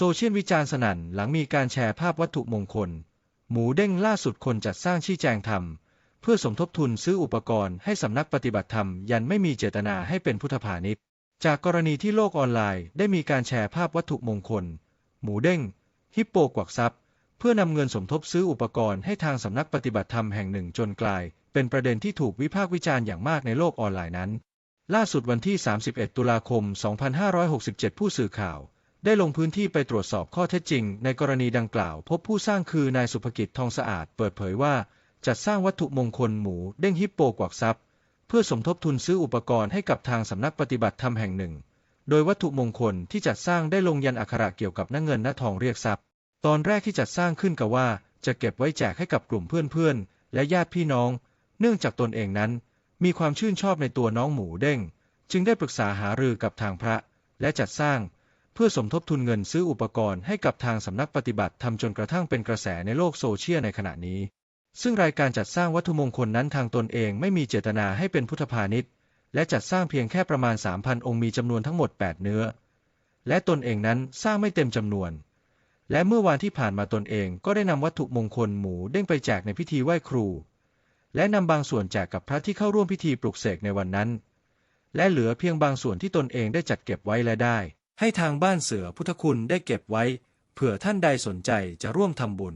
โซเชียลวิจารณ์สนั่นหลังมีการแชร์ภาพวัตถุมงคล หมูเด้งล่าสุดคนจัดสร้างชี้แจงทำเพื่อสมทบทุนซื้ออุปกรณ์ให้สำนักปฏิบัติธรรม ยันไม่มีเจตนาให้เป็นพุทธพาณิชย์จากกรณีที่โลกออนไลน์ได้มีการแชร์ภาพวัตถุมงคล หมูเด้ง ฮิปโปกวักทรัพย์ เพื่อนำเงินสมทบซื้ออุปกรณ์ให้ทางสำนักปฏิบัติธรรมแห่งหนึ่งจนกลาย เป็นประเด็นที่ถูกวิพากษ์วิจารณ์อย่างมากในโลกออนไลน์นั้น ล่าสุดวันที่ 31 ตุลาคม 2567 ผู้สื่อข่าว ได้ลงพื้นที่ไปตรวจสอบข้อเท็จจริง ในกรณีดังกล่าว พบผู้สร้างคือนายสุภกิจทองสะอาดเปิดเผยว่า จัดสร้างวัตถุมงคลหมูเด้งฮิปโปกวักทรัพย์ เพื่อสมทบทุนซื้ออุปกรณ์ให้กับทางสำนักปฏิบัติธรรมแห่งหนึ่ง โดยวัตถุมงคลที่จัดสร้างได้ลงยันอักขระเกี่ยวกับหน้าเงินหน้าทองเรียกทรัพย์ ตอนแรกที่จัดสร้างขึ้นกับว่า จะเก็บไว้แจกให้กับกลุ่มเพื่อนๆและญาติพี่น้อง เนื่องจากตนเองนั้น มีความชื่นชอบในตัวน้องหมูเด้ง จึงได้ปรึกษาหารือกับทางพระ และจัดสร้าง พื่อสมทบทุนเงินซื้ออุปกรณ์ให้กับทางสำนักปฏิบัติทำจนกระทั่งเป็นกระแสในโลกโซเชียลในขณะนี้ ซึ่งรายการจัดสร้างวัตถุมงคลนั้นทางตนเองไม่มีเจตนาให้เป็นพุทธพาณิชย์ และจัดสร้างเพียงแค่ประมาณ 3,000 องค์มีจำนวนทั้งหมด 8 เนื้อ และตนเองนั้นสร้างไม่เต็มจำนวน และเมื่อวานที่ผ่านมาตนเองก็ได้นำวัตถุมงคลหมูเด้งไปแจกในพิธีไหว้ครู และนำบางส่วนแจกกับพระที่เข้าร่วมพิธีปลุกเสกในวันนั้น และเหลือเพียงบางส่วนที่ตนเองได้จัดเก็บไว้และได้ ให้ทางบ้านเสือพุทธคุณได้เก็บไว้ เผื่อท่านใดสนใจจะร่วมทำบุญ